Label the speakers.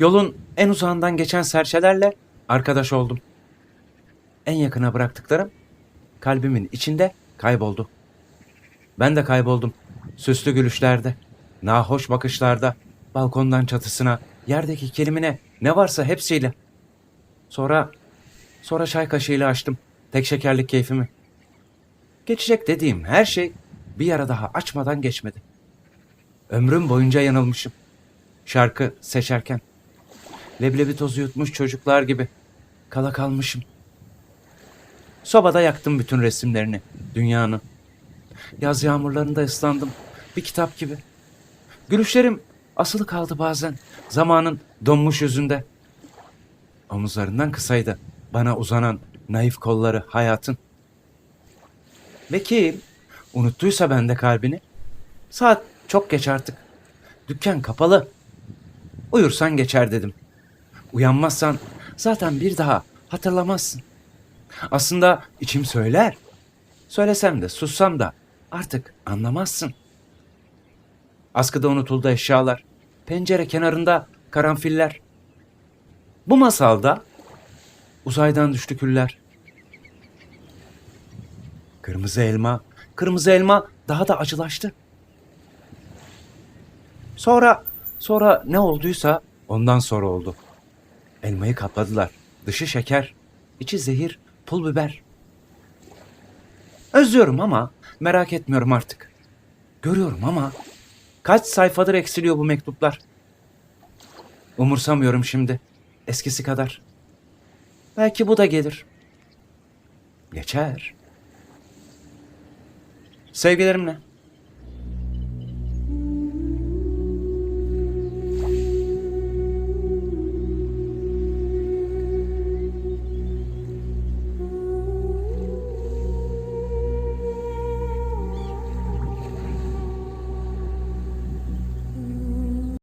Speaker 1: Yolun en uzağından geçen serçelerle arkadaş oldum. En yakına bıraktıklarım kalbimin içinde kayboldu. Ben de kayboldum. Süslü gülüşlerde, nahoş bakışlarda, balkondan çatısına, yerdeki kelimine ne varsa hepsiyle. Sonra, sonra çay kaşığıyla açtım tek şekerlik keyfimi. Geçecek dediğim her şey bir ara daha açmadan geçmedi. Ömrüm boyunca yanılmışım. Şarkı seçerken. Leblebi tozu yutmuş çocuklar gibi. Kala kalmışım. Sobada yaktım bütün resimlerini, dünyanın. Yaz yağmurlarında ıslandım, bir kitap gibi. Gülüşlerim asılı kaldı bazen, zamanın donmuş yüzünde. Omuzlarından kısaydı bana uzanan naif kolları hayatın. Ve kim unuttuysa bende kalbini, saat çok geç artık. Dükkan kapalı. Uyursan geçer dedim. Uyanmazsan zaten bir daha hatırlamazsın. Aslında içim söyler. Söylesem de sussam da artık anlamazsın. Askıda unutuldu eşyalar. Pencere kenarında karanfiller. Bu masalda uzaydan düştü küller. Kırmızı elma, kırmızı elma daha da acılaştı. Sonra, sonra ne olduysa ondan sonra oldu. Elmayı kapladılar. Dışı şeker, içi zehir, pul biber. Özlüyorum ama merak etmiyorum artık. Görüyorum ama kaç sayfadır eksiliyor bu mektuplar. Umursamıyorum şimdi eskisi kadar. Belki bu da gelir. Geçer. Sevgilerimle.